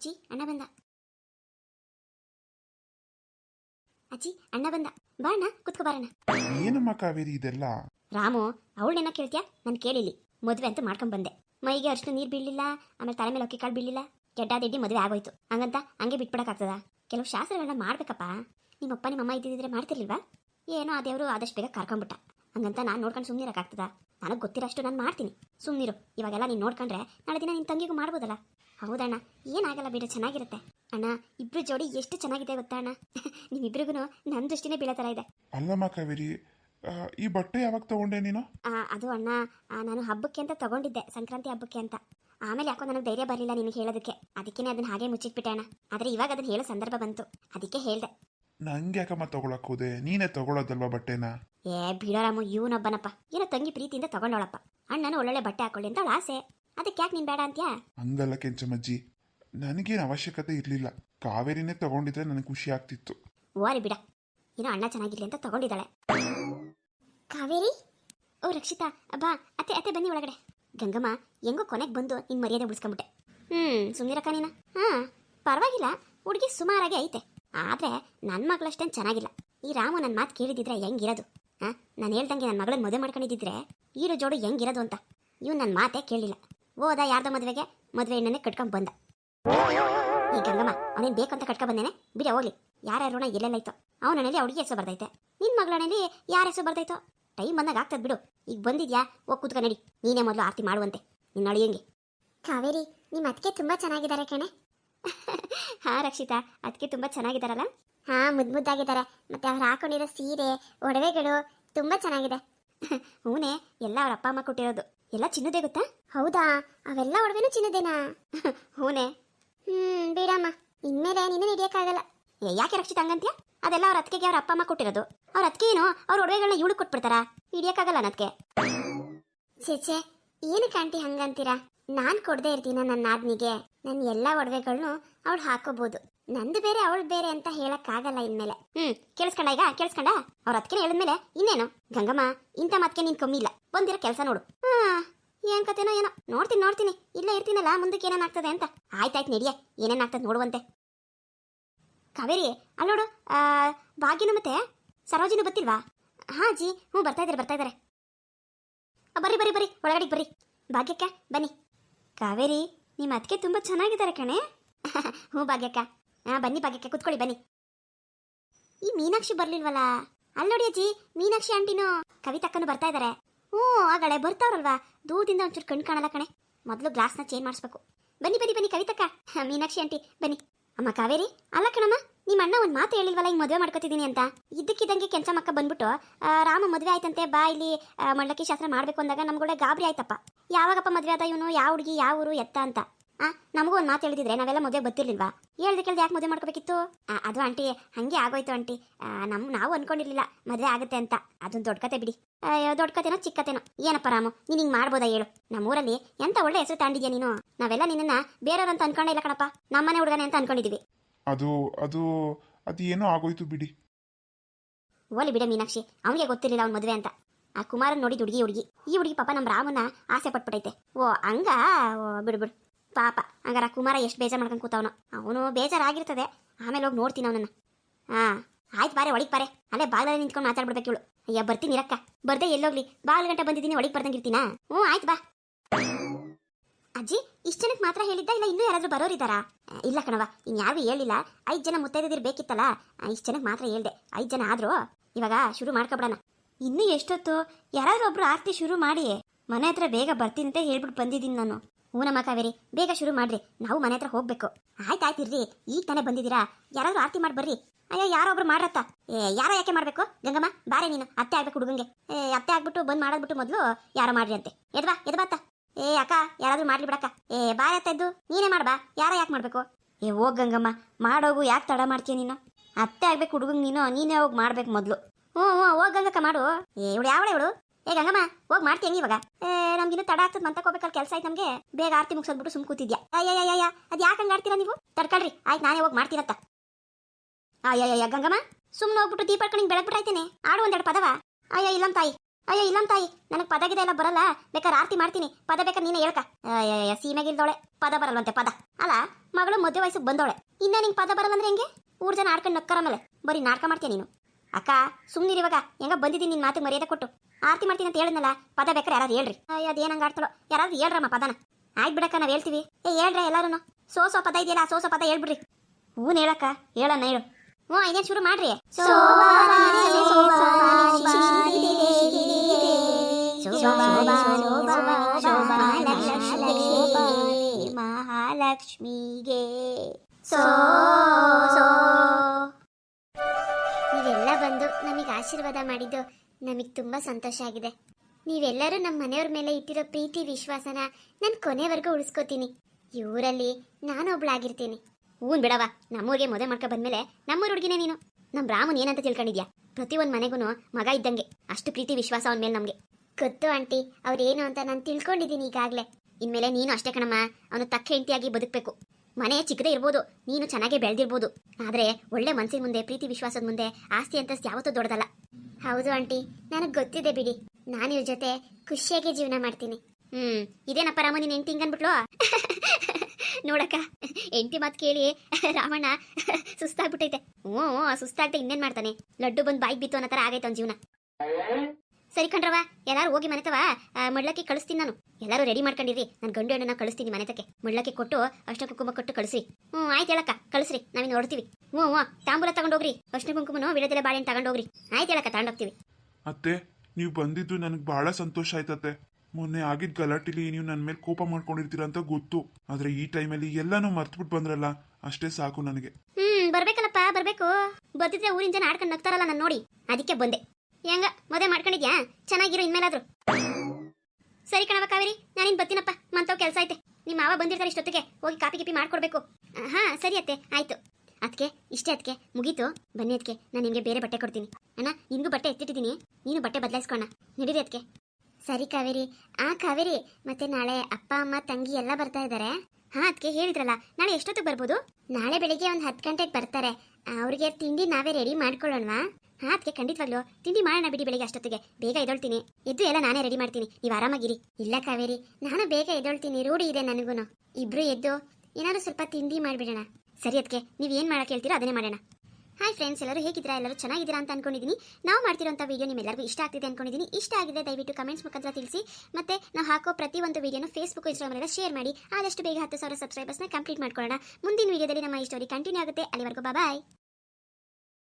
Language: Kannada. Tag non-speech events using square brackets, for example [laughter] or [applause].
ಅಜ್ಜಿ ಅಣ್ಣ ಬಂದ. ಅಜ್ಜಿ ಅಣ್ಣ ಬಂದ. ಬಾ ಅಣ್ಣ ಕುತ್ಕೋ ಬಾರಣ್ಣ. ಏನಮ್ಮ ಕಾವೇರಿ ಇದೆಲ್ಲ? ರಾಮು ಅವಳನ್ನೇನ ಕೇಳ್ತ್ಯಾ? ನಾನು ಕೇಳಿಲಿ ಮದುವೆ ಅಂತ ಮಾಡ್ಕೊಂಡ್ ಬಂದೆ. ಮೈಗೆ ಅಷ್ಟು ನೀರು ಬೀಳಲಿಲ್ಲ ಆಮೇಲೆ ತಲೆ ಮೇಲೆ ಅಕ್ಕಿ ಕಾಳು ಬೀಳಲಿಲ್ಲ ಗೆಡ್ಡಾದಿಡ್ಡಿ ಮದುವೆ ಆಗೋಯ್ತು. ಹಂಗಂತ ಹಂಗೆ ಬಿಟ್ಬಿಡಕ್ಕಾಗ್ತದ? ಕೆಲವು ಶಾಸ್ತ್ರಗಳನ್ನ ಮಾಡ್ಬೇಕಪ್ಪ. ನಿಮ್ಮಪ್ಪ ನಿಮ್ಮಮ್ಮ ಇದ್ದಿದ್ರೆ ಮಾಡ್ತಿರ್ಲಿಲ್ವಾ? ಏನೋ ಆ ದೇವರು ಆದಷ್ಟು ಬೇಗ ಕರ್ಕೊಂಬಿಟ್ಟ ಹಂಗಂತ ನಾನು ನೋಡ್ಕೊಂಡು ಸುಮ್ಮನಿರಕ್ಕಾಗ್ತದ ನನಗೆ ಗೊತ್ತಿರೋಷ್ಟು ನಾನು ಮಾಡ್ತೀನಿ. ಸುಮ್ಮನಿರು ಇವಾಗೆಲ್ಲ ನೀನು ನೋಡ್ಕೊಂಡ್ರೆ ನಾಳೆ ದಿನ ನಿನ್ನ ತಂಗಿಗೂ ಮಾಡ್ಬೋದಲ್ಲ. ಹೌದಣ್ಣ ಏನಾಗಲ್ಲ ಬಿಡು ಚೆನ್ನಾಗಿರುತ್ತೆ. ಅಣ್ಣ ಇಬ್ರು ಜೋಡಿ ಎಷ್ಟು ಚೆನ್ನಾಗಿದೆ ಗೊತ್ತಾ ಅಣ್ಣ? [laughs] ನಿಮ್ಮಿಬ್ರಿಗೂ ನನ್ನ ದೃಷ್ಟಿನೇ ಬೀಳೋ ಥರ ಇದೆ. ಅಲ್ಲಮ್ಮ ಕಾವೇರಿ ಈ ಬಟ್ಟೆ ಯಾವಾಗ ತಗೊಂಡೆ ನೀನು? ಆ, ಅದು ಅಣ್ಣ ನಾನು ಹಬ್ಬಕ್ಕೆ ಅಂತ ತಗೊಂಡಿದ್ದೆ ಸಂಕ್ರಾಂತಿ ಹಬ್ಬಕ್ಕೆ ಅಂತ. ಆಮೇಲೆ ಯಾಕೋ ನನಗೆ ಧೈರ್ಯ ಬರಲಿಲ್ಲ ನಿನಗೆ ಹೇಳೋದಕ್ಕೆ. ಅದಕ್ಕೆ ಅದನ್ನ ಹಾಗೆ ಮುಚ್ಚಿಟ್ಬಿಟ್ಟೆ ಅಣ್ಣ. ಆದರೆ ಇವಾಗ ಅದನ್ನ ಹೇಳೋ ಸಂದರ್ಭ ಬಂತು. ಅದಕ್ಕೆ ಹೇಳ್ದೆ. ನಂಗೆ ಯಾಕಮ್ಮ ತಗೊಳಕ್ ಹೋದೆ? ನೀನೇ ತಗೊಳೋದಲ್ವಾ ಬಟ್ಟೆನ? ಏ ಬಿಡೋರಾಮು ಇವನೊಬ್ಬನಪ್ಪ. ಏನೋ ತಂಗಿ ಪ್ರೀತಿಯಿಂದ ತಗೊಂಡೋಳಪ್ಪ ಅಣ್ಣನ ಒಳ್ಳೊಳ್ಳೆ ಬಟ್ಟೆ ಹಾಕೊಳ್ಳಿ ಅಂತ ಅವಳ ಆಸೆ. ಅದಕ್ಕೆ ಯಾಕೆ ನೀನು ಬೇಡ ಅಂತ್ಯಾ? ಹಂಗಲ್ಲ ಕೆಂಚಮ್ಮಜ್ಜಿ. ನನಗೇನು ಅವಶ್ಯಕತೆ ಇರಲಿಲ್ಲ. ಕಾವೇರಿನೇ ತಗೊಂಡಿದ್ರೆ ನನಗೆ ಖುಷಿ ಆಗ್ತಿತ್ತು. ಓರಿ ಬಿಡ. ಏನೋ ಅಣ್ಣ ಚೆನ್ನಾಗಿರ್ಲಿ ಅಂತ ತಗೊಂಡಿದ್ದಾಳೆ. ಕಾವೇರಿ? ಓ ರಕ್ಷಿತಾ ಬಾ ಅತ್ತೆ ಅತ್ತೆ ಬನ್ನಿ ಒಳಗಡೆ. ಗಂಗಮ್ಮ ಹೆಂಗೋ ಕೊನೆಗೆ ಬಂದು ನಿನ್ನ ಮರ್ಯಾದೆ ಉಳಿಸ್ಕೊಂಬಿಟ್ಟೆ ಹ್ಮ್ ಸುಮ್ನಿರಕ್ಕ ನೀನ? ಹಾ ಪರವಾಗಿಲ್ಲ. ಹುಡುಗಿ ಸುಮಾರಾಗಿ ಐತೆ. ಆದ್ರೆ ನನ್ನ ಮಗಳಷ್ಟೇನು ಚೆನ್ನಾಗಿಲ್ಲ. ಈ ರಾಮು ನನ್ನ ಮಾತು ಕೇಳಿದಿದ್ರೆ ಹೆಂಗಿರೋದು? ಹಾಂ ನಾನು ಹೇಳ್ದಂಗೆ ನನ್ನ ಮಗಳನ್ನ ಮದುವೆ ಮಾಡ್ಕೊಂಡಿದ್ದಿದ್ರೆ ಈರು ಜೋಡು ಹೆಂಗಿರೋದು ಅಂತ. ಇವ್ ನನ್ನ ಮಾತೇ ಕೇಳಿಲ್ಲ. ಹೋದ ಯಾರ್ದೋ ಮದುವೆಗೆ ಮದುವೆ ಹೆಣ್ಣನ್ನೇ ಕಟ್ಕೊಂಡ್ ಬಂದ. ಈ ಗಂಗಮ್ಮ, ಅವನೇನು ಬೇಕು ಅಂತ ಕಟ್ಕೊಂಡ್ ಬಂದೇನೆ? ಬಿಡಿ, ಹೋಗ್ಲಿ. ಯಾರ ಋಣ ಎಲ್ಲೆಲ್ಲೈತೋ ಅವನಲ್ಲಿ ಅವಳಿಗೆ ಹೆಸರು ಬರ್ತೈತೆ ನಿನ್ನ ಮಗಳನಲ್ಲಿ ಯಾರ ಹೆಸರು ಬರ್ತೈತೋ ಟೈಮ್ ಬಂದಾಗ ಆಗ್ತದ ಬಿಡು. ಈಗ ಬಂದಿದ್ಯಾ? ಹೋಗಿ ಕೂತ್ಕ ನಡಿ. ನೀನೇ ಮೊದಲು ಆರ್ತಿ ಮಾಡುವಂತೆ. ನಿನ್ನ ಅಳಿಯಂಗೆ. ಕಾವೇರಿ ನಿಮ್ಮ ಅದಕ್ಕೆ ತುಂಬಾ ಚೆನ್ನಾಗಿದ್ದಾರೆ ಕಣೆ. ಹಾ ರಕ್ಷಿತಾ ಅದಕ್ಕೆ ತುಂಬಾ ಚೆನ್ನಾಗಿದ್ದಾರಲ್ಲ ಹಾ ಮುದ್ ಮುದ್ದಾಗಿದ್ದಾರೆ ಮತ್ತೆ ಅವ್ರು ಹಾಕೊಂಡಿರೋ ಸೀರೆ ಒಡವೆಗಳು ತುಂಬಾ ಚೆನ್ನಾಗಿದೆ. [laughs] ಹೂನೆ ಎಲ್ಲ ಅವ್ರ ಅಪ್ಪ ಅಮ್ಮ ಕೊಟ್ಟಿರೋದು. ಎಲ್ಲ ಚಿನ್ನದೇ ಗೊತ್ತಾ? ಹೌದಾ? ಅವೆಲ್ಲ ಒಡವೆನು ಚಿನ್ನದೇನಾ? [laughs] ಹೂನೆ. ಹ್ಮ್ ಬೇಡಮ್ಮ. ಇನ್ಮೇಲೆ ನೀನು ಹಿಡಿಯಕ್ಕಾಗಲ್ಲ. ಏ ಯಾಕೆ ರಕ್ಷಿತ ಹಂಗಂತ್ಯ? ಅದೆಲ್ಲ ಅವ್ರ ಅತ್ಕೆಗೆ ಅವ್ರ ಅಪ್ಪ ಅಮ್ಮ ಕೊಟ್ಟಿರೋದು. ಅವ್ರ ಅತ್ತಿಗೆ ಏನು? ಅವ್ರ ಒಡವೆಗಳನ್ನ ಇವಳು ಕೊಟ್ಬಿಡ್ತಾರ? ಹಿಡಿಯಕ್ಕಾಗಲ್ಲ ಛೇ ಚೇಚೆ ಏನಕ್ಕೆ ಆಂಟಿ ಹಂಗಂತೀರಾ? ನಾನ್ ಕೊಡದೆ ಇರ್ತೀನ ನನ್ನ ಆದ್ನಿಗೆ ನನ್ನ ಎಲ್ಲಾ ಒಡವೆಗಳನ್ನು ಅವಳು ಹಾಕೋಬಹುದು ನಂದು ಬೇರೆ, ಅವಳು ಬೇರೆ ಅಂತ ಹೇಳಕ್ಕಾಗಲ್ಲ ಇನ್ಮೇಲೆ. ಹ್ಮ್, ಕೇಳಿಸ್ಕೊಂಡ ಈಗ? ಕೇಳಿಸ್ಕೊಂಡ? ಅವ್ರ ಅದಕ್ಕೆ ಹೇಳಿದ್ಮೇಲೆ ಇನ್ನೇನು? ಗಂಗಮ್ಮ, ಇಂಥ ಮಾತ್ಕೆ ನೀನ್ ಕಮ್ಮಿ ಇಲ್ಲ. ಬಂದಿರೋ ಕೆಲಸ ನೋಡು. ಹಾ, ಏನ್ ಕತೆನೋ ಏನೋ. ನೋಡ್ತೀನಿ ನೋಡ್ತೀನಿ. ಇಲ್ಲೇ ಇರ್ತೀನಲ್ಲ, ಮುಂದಕ್ಕೆ ಏನೇನಾಗ್ತದೆ ಅಂತ. ಆಯ್ತಾಯ್ತು, ನಡಿಯ. ಏನೇನಾಗ್ತದೆ ನೋಡುವಂತೆ. ಕಾವೇರಿ ಅಲ್ಲೋಡು ಭಾಗ್ಯನು ಮತ್ತೆ ಸರೋಜಿನು ಬತ್ತಿಲ್ವಾ ಹಾ, ಜಿ, ಹ್ಞೂ, ಬರ್ತಾ ಇದ್ದಾರೆ ಬರ್ತಾ ಇದ್ದಾರೆ ಬರ್ರಿ ಬರ್ರಿ ಬರ್ರಿ. ಒಳಗಡೆ ಬರ್ರಿ. ಭಾಗ್ಯಕ್ಕ, ಬನ್ನಿ. ಕಾವೇರಿ ನಿಮ್ಮ ಅದಕ್ಕೆ ತುಂಬ ಚೆನ್ನಾಗಿದ್ದಾರೆ ಕಣೆ. [laughs] ಹ್ಞೂ ಭಾಗ್ಯಕ್ಕ. ಹಾಂ ಬನ್ನಿ ಭಾಗ್ಯಕ್ಕ, ಕುತ್ಕೊಳ್ಳಿ, ಬನ್ನಿ. ಈ ಮೀನಾಕ್ಷಿ ಬರ್ಲಿಲ್ವಲ್ಲ? ಅಲ್ಲೋಡಿ ಅಜ್ಜಿ, ಮೀನಾಕ್ಷಿ ಆಂಟಿನೂ ಕವಿತಕ್ಕನು ಬರ್ತಾ ಇದ್ದಾರೆ ಹ್ಞೂ, ಆಗಳೆ ಬರ್ತಾವ್ರಲ್ವಾ? ದೂರದಿಂದ ಒಂಚೂರು ಕಣ್ ಕಾಣಲ್ಲ ಕಣೆ. ಮೊದಲು ಗ್ಲಾಸ್ನ ಚೇಂಜ್ ಮಾಡಿಸ್ಬೇಕು. ಬನ್ನಿ ಬನ್ನಿ ಬನ್ನಿ ಕವಿತಕ್ಕ [laughs] ಮೀನಾಕ್ಷಿ ಆಂಟಿ, ಬನ್ನಿ. ಅಮ್ಮ ಕಾವೇರಿ, ಅಲ್ಲ ಕಣಮ್ಮ, ನಿಮ್ಮ ಅಣ್ಣ ಒಂದು ಮಾತು ಹೇಳಿಲ್ವಲ್ಲ, ಹಿಂಗೆ ಮದುವೆ ಮಾಡ್ಕೊತಿದ್ದೀನಿ ಅಂತ? ಇದ್ದಕ್ಕಿದ್ದಂಗೆ ಕೆಂಚಮ್ಮಕ್ಕ ಬಂದ್ಬಿಟ್ಟು ರಾಮ ಮದುವೆ ಆಯ್ತಂತೆ, ಬಾ ಇಲ್ಲಿ ಮಂಡಕ್ಕಿ ಶಾಸ್ತ್ರ ಮಾಡಬೇಕು ಅಂದಾಗ ನಮ್ಗೂಡೆ ಗಾಬರಿ ಆಯ್ತಪ್ಪ. ಯಾವಾಗಪ್ಪ ಮದುವೆ ಆದ ಇವನು, ಯಾವ ಹುಡುಗಿ, ಯಾವ ಊರು, ಎತ್ತ ಅಂತ? ಆ ನಮಗೂ ಒಂದು ಮಾತು ಹೇಳಿದ್ರೆ ನಾವೆಲ್ಲ ಮದುವೆ ಗೊತ್ತಿರ್ಲಿಲ್ವಾ ಹೇಳ್ದೆ ಕೇಳ್ದೆ ಯಾಕೆ ಮದುವೆ ಮಾಡ್ಕೋಬೇಕಿತ್ತು? ಅದು ಆಂಟಿ ಹಂಗೆ ಆಗೋಯ್ತು ಆಂಟಿ. ನಮ್ ನಾವು ಅನ್ಕೊಂಡಿರ್ಲಿಲ್ಲ ಮದುವೆ ಆಗುತ್ತೆ ಅಂತ. ಅದೊಂದು ದೊಡ್ಡ ಕತೆ ಬಿಡಿ. ದೊಡ್ಡ ಕತೆನೋ ಚಿಕ್ಕ ಕತೆನೋ. ಏನಪ್ಪ ರಾಮು ನೀನು ಹಿಂಗೆ ಮಾಡ್ಬೋದಾ ಹೇಳು. ನಮ್ಮೂರಲ್ಲಿ ಎಂತ ಒಳ್ಳೆ ಹೆಸರು ತಾಂಡಿದ್ಯಾ ನೀನು? ನಾವೆಲ್ಲ ನಿನ್ನ ಬೇರೆಯವ್ರಂತ ಅಂತ ಅನ್ಕೊಂಡೇ ಇಲ್ಲ ಕಣಪ್ಪ. ನಮ್ಮನೆ ಹುಡುಗನೆ ಅಂತ ಅನ್ಕೊಂಡಿದೀವಿ. ಅದು ಅದು ಅದು ಏನೋ ಆಗೋಯ್ತು ಬಿಡಿ. ಓಲಿ ಬಿಡ ಮೀನಾಕ್ಷಿ ಅವನಿಗೆ ಗೊತ್ತಿರಲಿಲ್ಲ ಅವ್ನ ಮದುವೆ ಅಂತ. ಆ ಕುಮಾರನ್ ನೋಡಿ ಹುಡುಗಿ ಹುಡುಗಿ. ಈ ಹುಡುಗಿ ಪಾಪ ನಮ್ಮ ರಾಮನ ಆಸೆ ಪಟ್ಬಿಟ್ಟೈತೆ ಓ ಹಂಗ? ಓ ಬಿಡು ಬಿಡು. ಪಾಪ. ಹಂಗಾರ ಕುಮಾರ ಎಷ್ಟು ಬೇಜಾರು ಮಾಡ್ಕೊಂಡು ಕೂತವನು. ಅವನು ಬೇಜಾರಾಗಿರ್ತದೆ. ಆಮೇಲೆ ಹೋಗಿ ನೋಡ್ತೀನಿ ಅವನನ್ನ. ಹಾ, ಆಯ್ತು ಬಾರೆ, ಒಳಗೆ ಬಾರೆ. ಅಲ್ಲೇ ಬಾಗಿಲಲ್ಲಿ ನಿಂತ್ಕೊಂಡು ಮಾತಾಡ್ಬಿಡ್ಬೇಕು ಇವಳು. ಅಯ್ಯ, ಬರ್ತೀನಿ ಇರಕ್ಕ ಬರ್ದೆ ಎಲ್ಲೋಗ್ಲಿ. ಬಾಗಿಲು ಗಂಟೆ ಬಂದಿದ್ದೀನಿ, ಒಳಗೆ ಬರ್ದಂಗೆ ಇರ್ತೀನಾ ಹ್ಞೂ, ಆಯ್ತು ಬಾ. ಅಜ್ಜಿ, ಇಷ್ಟು ಜನಕ್ಕೆ ಮಾತ್ರ ಹೇಳಿದ್ದ ಇಲ್ಲ ಇನ್ನೂ ಯಾರಾದರೂ ಬರೋರಿದ್ದಾರಾ ಇಲ್ಲ ಕಣವ ಇನ್ಯಾರು ಹೇಳಿಲ್ಲ. ಐದು ಜನ ಮುತ್ತೈದಿರು ಬೇಕಿತ್ತಲ್ಲ? ಇಷ್ಟು ಜನಕ್ಕೆ ಮಾತ್ರ ಹೇಳ್ದೆ. ಐದು ಜನ ಆದರೂ ಇವಾಗ ಶುರು ಮಾಡ್ಕೊಬಿಡೋಣ. ಇನ್ನೂ ಎಷ್ಟೊತ್ತು? ಯಾರಾದ್ರೂ ಒಬ್ರು ಆರತಿ ಶುರು ಮಾಡಿ. ಮನೆ ಹತ್ರ ಬೇಗ ಬರ್ತೀನಿ ಅಂತ ಹೇಳ್ಬಿಟ್ಟು ಬಂದಿದ್ದೀನಿ ನಾನು. ಹೂನಮ್ಮ ಕಾವೇರಿ, ಬೇಗ ಶುರು ಮಾಡ್ರಿ. ನಾವು ಮನೆ ಹತ್ರ ಹೋಗ್ಬೇಕು. ಆಯ್ತಾಯ್ತಿರ್ರಿ ಈಗ ತಾನೇ ಬಂದಿದ್ದೀರಾ? ಯಾರಾದ್ರೂ ಆರ್ತಿ ಮಾಡಿ ಬರ್ರಿ. ಅಯ್ಯೋ ಯಾರೋ ಒಬ್ರು ಮಾಡ್ರತ್ತ? ಏ, ಯಾರೋ ಯಾಕೆ ಮಾಡ್ಬೇಕು? ಗಂಗಮ್ಮ, ಬಾರೆ ನೀನು. ಅತ್ತೆ ಆಗ್ಬೇಕು ಹುಡುಗಂಗೆ. ಏ, ಅತ್ತೆ ಆಗ್ಬಿಟ್ಟು ಬಂದ್ ಮಾಡೋದ್ಬಿಟ್ಟು ಮೊದಲು ಯಾರೋ ಮಾಡ್ರಿ ಅಂತೆ. ಎದ್ವಾ ಎದ್ಬಾತ ಏ, ಅಕ್ಕ, ಯಾರಾದ್ರೂ ಮಾಡ್ಲಿ ಬಿಡಕ್ಕ. ಏ ಬಾಯ್ ಅತ್ತ ಎದ್ದು ನೀನೇ ಮಾಡ್ಬಾ ಯಾರ ಯಾಕೆ ಮಾಡ್ಬೇಕು? ಏ, ಹೋಗ್ ಗಂಗಮ್ಮ. ಮಾಡೋಗು ಯಾಕೆ ತಡ ಮಾಡ್ತೀಯ ನೀನು? ಅತ್ತೆ ಆಗ್ಬೇಕು ಹುಡುಗಂಗೆ ನೀನು, ನೀನೇ ಹೋಗಿ ಮಾಡ್ಬೇಕು ಮೊದಲು. ಹ್ಞೂ ಹ್ಞೂ, ಹೋಗ್ ಗಂಗಕ್ಕ ಮಾಡು. ಏ, ಇವಳು ಯಾವಳೆ ಇವಳು? ಏ ಗಂಗಮ್ಮ ಹೋಗಿ ಮಾಡ್ತೀನಿ ಇವಾಗ. ನಮ್ಗಿನ್ನೂ ತಡ ಆಗ್ತದೆ ಮಂತಕ್ಕೆ ಹೋಗ್ಬೇಕಲ್ಲ ಕೆಲಸ ಆಯ್ತು ನಮಗೆ. ಬೇಗ ಆರ್ತಿ ಮುಗಿಸೋದ್ಬಿಟ್ಟು ಸುಮ್ ಕೂತಿದ್ಯಾ? ಅಯ್ಯಯ್ಯಯ್ಯ ಅದು ಯಾಕೆ ಹಂಗೆ ಆಡ್ತೀರಾ ನೀವು? ತಡ್ಕೊಳ್ರಿ ಆಯ್ತು ನಾನೇ ಹೋಗಿ ಮಾಡ್ತೀರತ್ತ ಅಯ್ಯಯ್ಯ ಗಂಗಮ್ಮ ಸುಮ್ಮನೆ ಹೋಗ್ಬಿಟ್ಟು ದೀಪ ಕಣಿಗೆ ಬೆಳಗ್ಬಿಟ್ಟಾಯ್ತೇನೆ ಆಡು ಒಂದೆರಡು ಪದವ. ಅಯ್ಯ ಇಲ್ಲಂ ತಾಯಿ. ಅಯ್ಯೋ ಇಲ್ಲಂ ತಾಯಿ. ನನಗೆ ಪದ ಗಿದ ಎಲ್ಲ ಬರಲ್ಲ. ಬೇಕಾದ್ರೆ ಆರ್ತಿ ಮಾಡ್ತೀನಿ. ಪದ ಬೇಕಾದ್ರೆ ನೀನೇ ಹೇಳ್ಕ. ಅಯ್ಯಯ್ಯ, ಸೀಮೆಗಿಲ್ದೋಳೆ ಪದ ಬರಲ್ವಂತೆ ಪದ. ಅಲ್ಲ ಮಗಳು ಮದುವೆ ವಯಸ್ಸಿಗೆ ಬಂದೋಳೆ. ಇನ್ನ ನಿಂಗೆ ಪದ ಬರಲ್ಲ ಅಂದ್ರೆ ಹೆಂಗೆ? ಊರ್ ಜನ ಆಡ್ಕೊಂಡು ನಕ್ಕರ ಮೇಲೆ. ಬರೀ ನಾಟಕ ಮಾಡ್ತೀಯ ನೀನು. ಅಕ್ಕ ಸುಮ್ಮನಿರು ಇವಾಗ ಹೆಂಗ ಬಂದಿದ್ದೀನಿ ನಿನ್ನ ಮಾತಿಗೆ ಮರ್ಯಾದೆ ಕೊಟ್ಟು ಆರತಿ ಮಾಡ್ತೀನಿ ಅಂತ ಹೇಳಿದ್ನಲ್ಲ ಪದ ಬೇಕಾರೆ ಯಾರಾದ್ರು ಹೇಳ್ರಿ ಅದೇನು ಹಂಗೆ ಆಡ್ತಾಳೋ ಯಾರಾದ್ರು ಹೇಳ್ರಮ್ಮ ಪದನ ಆಯ್ತು ಬಿಡಕ್ಕ ನಾವು ಹೇಳ್ತೀವಿ ಏ ಹೇಳ್ರ ಎಲ್ಲಾರು ಸೋ ಸೋ ಪದ ಇದೆಯಲ್ಲ ಸೋಸೋ ಪದ ಹೇಳ್ಬಿಡ್ರಿ ಹ್ಞೂ ಹೇಳಕ್ಕ ಹೇಳಣ್ಣ ಹೇಳು ಹ್ಞೂ ಇದೇನು ಶುರು ಮಾಡ್ರಿ ಮಹಾಲಕ್ಷ್ಮಿಗೆ ಸೋ ಸೋ ಆಶೀರ್ವಾದ ಮಾಡಿದ್ದು ನಮಗೆ ತುಂಬ ಸಂತೋಷ ಆಗಿದೆ. ನೀವೆಲ್ಲರೂ ನಮ್ಮ ಮನೆಯವ್ರ ಮೇಲೆ ಇಟ್ಟಿರೋ ಪ್ರೀತಿ, ವಿಶ್ವಾಸನ ನಾನು ಕೊನೆವರೆಗೂ ಉಳಿಸ್ಕೋತೀನಿ. ಇವರಲ್ಲಿ ಊರಲ್ಲಿ ನಾನು ಒಬ್ಳಾಗಿರ್ತೀನಿ ಹೂನ್ ಬಿಡವ ನಮ್ಮೂರಿಗೆ ಮದುವೆ ಮಾಡ್ಕೊ ಬಂದ್ಮೇಲೆ ನಮ್ಮೂರ ಹುಡುಗಿನೇ ನೀನು. ನಮ್ಮ ರಾಮನ್ ಏನಂತ ತಿಳ್ಕೊಂಡಿದ್ಯಾ? ಪ್ರತಿಯೊಂದು ಮನೆಗೂ ಮಗ ಇದ್ದಂಗೆ. ಅಷ್ಟು ಪ್ರೀತಿ, ವಿಶ್ವಾಸ ಅವನ ಮೇಲೆ ನಮಗೆ. ಗೊತ್ತು ಆಂಟಿ, ಅವ್ರೇನು ಅಂತ ನಾನು ತಿಳ್ಕೊಂಡಿದ್ದೀನಿ ಈಗಾಗಲೇ. ಇನ್ಮೇಲೆ ನೀನು ಅಷ್ಟೇ ಕಣಮ್ಮ, ಅವನು ತಕ್ಕ ಹೆಂಡತಿಯಾಗಿ ಬದುಕಬೇಕು. ಮನೆ ಚಿಕ್ಕದೇ ಇರ್ಬೋದು, ನೀನು ಚೆನ್ನಾಗಿ ಬೆಳೆದಿರ್ಬೋದು. ಆದರೆ ಒಳ್ಳೆ ಮನಸ್ಸಿನ ಮುಂದೆ, ಪ್ರೀತಿ ವಿಶ್ವಾಸದ ಮುಂದೆ, ಆಸ್ತಿ ಅಂತಸ್ತು ಯಾವತ್ತೂ ದೊಡ್ಡದಲ್ಲ. ಹೌದು ಆಂಟಿ, ನನಗೆ ಗೊತ್ತಿದೆ ಬಿಡಿ. ನಾನು ಇವ್ರ ಜೊತೆ ಖುಷಿಯಾಗಿ ಜೀವನ ಮಾಡ್ತೀನಿ. ಹ್ಮ್, ಇದೇನಪ್ಪ ರಾಮ, ನೀನ್ ಎಂಟಿ ಹಿಂಗನ್ಬಿಟ್ಲು? ನೋಡಕ್ಕ ಎಂಟಿ ಮಾತು ಕೇಳಿ ರಾಮಣ್ಣ ಸುಸ್ತಾಗ್ಬಿಟ್ಟೈತೆ. ಓ ಸುಸ್ತಾಗ್ತೆ ಇನ್ನೇನ್ ಮಾಡ್ತಾನೆ? ಲಡ್ಡು ಬಂದು ಬಾಯಿಗೆ ಬಿತ್ತು ಅನ್ನೋ ತರ ಆಗೈತೆ ಅವ್ನ ಜೀವನ. ಸರಿ ಕಣ್ರವ ಎಲ್ಲಾರು ಹೋಗಿ ಮನೆತವ. ಮಡ್ಲಕ್ಕೆ ಕಳಿಸ್ತೀನಿ ನಾನು. ಎಲ್ಲರೂ ರೆಡಿ ಮಾಡ್ಕೊಂಡಿರಿ. ನಾನು ಗಂಡು ಹೆಣ್ಣನ್ನ ಕಳಿಸ್ತೀನಿ ಮನೆತಕ್ಕೆ. ಮಡ್ಲಕ್ಕೆ ಕೊಟ್ಟು ಅಷ್ಟ ಕುಂಕುಮ ಕೊಟ್ಟು ಕಳಿಸ್ರಿ. ಹ್ಞೂ ಆಯ್ತು ಹೇಳಕ್ಕ ಕಳಿಸ್ರಿ. ನಾವಿನ್ನು ನೋಡ್ತೀವಿ ಹ್ಞೂ ಹ್ಞೂ ತಾಂಬೂಲ ತಗೊಂಡೋಗ್ರಿ. ಅಷ್ಟ ಕುಂಕುಮನು ವಿಳದೆಲೆ ಬಾಳೆಹಣ್ಣು ತಗೊಂಡೋಗ್ರಿ. ಆಯ್ತು ಹೇಳಕ್ಕ ತಗೊಂಡೋಗ್ತೀವಿ. ಅತ್ತೆ ನೀವು ಬಂದಿದ್ದು ನನಗೆ ಬಹಳ ಸಂತೋಷ ಆಯ್ತತ್ತೆ. ಮೊನ್ನೆ ಆಗಿದ್ ಗಲಾಟಿಲಿ ನೀವು ನನ್ನ ಮೇಲೆ ಕೋಪ ಮಾಡ್ಕೊಂಡಿರ್ತೀರ ಅಂತ ಗೊತ್ತು. ಆದ್ರೆ ಈ ಟೈಮಲ್ಲಿ ಎಲ್ಲಾನು ಮರ್ತ್ಬಿಟ್ಟು ಬಂದ್ರಲ್ಲ ಅಷ್ಟೇ ಸಾಕು ನನಗೆ. ಹ್ಮ್ ಬರ್ಬೇಕಲ್ಲಪ್ಪ ಬರ್ಬೇಕು. ಬರ್ತಿದ್ರೆ ಊರಿನ ಜನ ಆಡ್ಕೊಂಡು ನಗ್ತಾರಲ್ಲ ನಾನು ನೋಡಿ. ಅದಕ್ಕೆ ಬಂದೆ. ಹೆಂಗ? ಮದುವೆ ಮಾಡ್ಕೊಂಡಿದ್ಯಾ? ಚೆನ್ನಾಗಿರೋ ಇನ್ಮೇಲಾದ್ರು. ಸರಿ ಕಣವ ಕಾವೇರಿ, ನಾನಿನ್ ಬರ್ತೀನಪ್ಪ. ಮಂತವ್ ಕೆಲಸ ಐತೆ. ನಿಮ್ಮ ಮಾವ ಬಂದಿರ್ತಾರೆ ಇಷ್ಟೊತ್ತಿಗೆ. ಹೋಗಿ ಕಾಪಿ ಗಿಪಿ ಮಾಡ್ಕೊಡ್ಬೇಕು. ಹಾ, ಸರಿ ಅತ್ತೆ. ಆಯ್ತು. ಅದಕ್ಕೆ ಇಷ್ಟೇ ಅದಕ್ಕೆ ಮುಗೀತು. ಬನ್ನಿ ಅದಕ್ಕೆ ನಾನು ನಿಮಗೆ ಬೇರೆ ಬಟ್ಟೆ ಕೊಡ್ತೀನಿ. ಅಣ್ಣ, ನಿನ್ಗೂ ಬಟ್ಟೆ ಎತ್ತಿಟ್ಟಿದ್ದೀನಿ. ನೀನು ಬಟ್ಟೆ ಬದಲಾಯಿಸ್ಕೊಣ ನಡೀರಿ ಅದಕ್ಕೆ ಸರಿ ಕಾವೇರಿ. ಆ, ಕಾವೇರಿ, ಮತ್ತೆ ನಾಳೆ ಅಪ್ಪ, ಅಮ್ಮ, ತಂಗಿ ಎಲ್ಲ ಬರ್ತಾ ಇದ್ದಾರೆ ಹಾ ಅದಕ್ಕೆ ಹೇಳಿದ್ರಲ್ಲ. ನಾಳೆ ಎಷ್ಟೊತ್ತಿಗೆ ಬರ್ಬೋದು? ನಾಳೆ ಬೆಳಿಗ್ಗೆ ಒಂದು ಹತ್ತು ಗಂಟೆಗೆ ಬರ್ತಾರೆ. ಅವ್ರಿಗೆ ತಿಂಡಿ ನಾವೇ ರೆಡಿ ಮಾಡ್ಕೊಳ್ಳೋಣವಾ? ಅದಕ್ಕೆ ಖಂಡಿತವಾಗ್ಲು ತಿಂಡಿ ಮಾಡೋಣ ಬಿಡಿ ಬೆಳಿಗ್ಗೆ ಅಷ್ಟೊತ್ತಿಗೆ. ಬೇಗ ಎದೊಳ್ತೀನಿ. ಎದ್ದು ಎಲ್ಲ ನಾನೇ ರೆಡಿ ಮಾಡ್ತೀನಿ. ನೀವು ಆರಾಮಾಗಿರಿ. ಇಲ್ಲ ಕಾವೇರಿ, ನಾನು ಬೇಗ ಎದೊಳ್ತೀನಿ. ರೂಢಿ ಇದೆ ನನಗೂ ಇಬ್ರು ಎದ್ದು ಏನಾದರೂ ಸ್ವಲ್ಪ ತಿಂಡಿ ಮಾಡಿಬಿಡೋಣ. ಸರಿ ಅದಕ್ಕೆ ನೀವು ಏನು ಮಾಡಕ್ಕೆ ಹೇಳ್ತೀರೋ ಅದನ್ನೇ ಮಾಡೋಣ. ಹಾಯ್ ಫ್ರೆಂಡ್ಸ್ ಎಲ್ಲರೂ ಹೇಗಿದ್ದೀರಾ? ಎಲ್ಲರೂ ಚೆನ್ನಾಗಿದ್ದೀರಾ ಅಂತ ಅನ್ಕೊಂಡಿದ್ದೀನಿ ನಾವು ಮಾಡ್ತಿರೋಂಥ ವೀಡಿಯೋ ನಿಮ್ಮೆಲ್ಲರಿಗೂ ಇಷ್ಟ ಆಗ್ತಿದೆ ಅನ್ಕೊಂಡಿದ್ದೀನಿ ಇಷ್ಟ ಆಗಿದೆ ದಯವಿಟ್ಟು ಕಮೆಂಟ್ಸ್ ಮುಖಾಂತರ ತಿಳಿಸಿ. ಮತ್ತೆ ನಾವು ಹಾಕೋ ಪ್ರತಿಯೊಂದು ವಿಡಿಯೋನ ಫೇಸ್ಬುಕ್ ಇನ್ಸ್ಟಾಗ್ರಾಮ್ ಎಲ್ಲ ಶೇರ್ ಮಾಡಿ. ಆದಷ್ಟು ಬೇಗ ಹತ್ತು ಸಾವಿರ ಸಬ್ಸ್ಕ್ರೈಬರ್ಸ್ನ ಕಂಪ್ಲೀಟ್ ಮಾಡ್ಕೊಳ್ಳೋಣ. ಮುಂದಿನ ವೀಡಿಯೋದಲ್ಲಿ ನಮ್ಮ ಈ ಸ್ಟೋರಿ ಕಂಟಿನ್ಯೂ ಆಗುತ್ತೆ. ಅಲ್ಲಿವರೆಗೂ ಬಾಯ್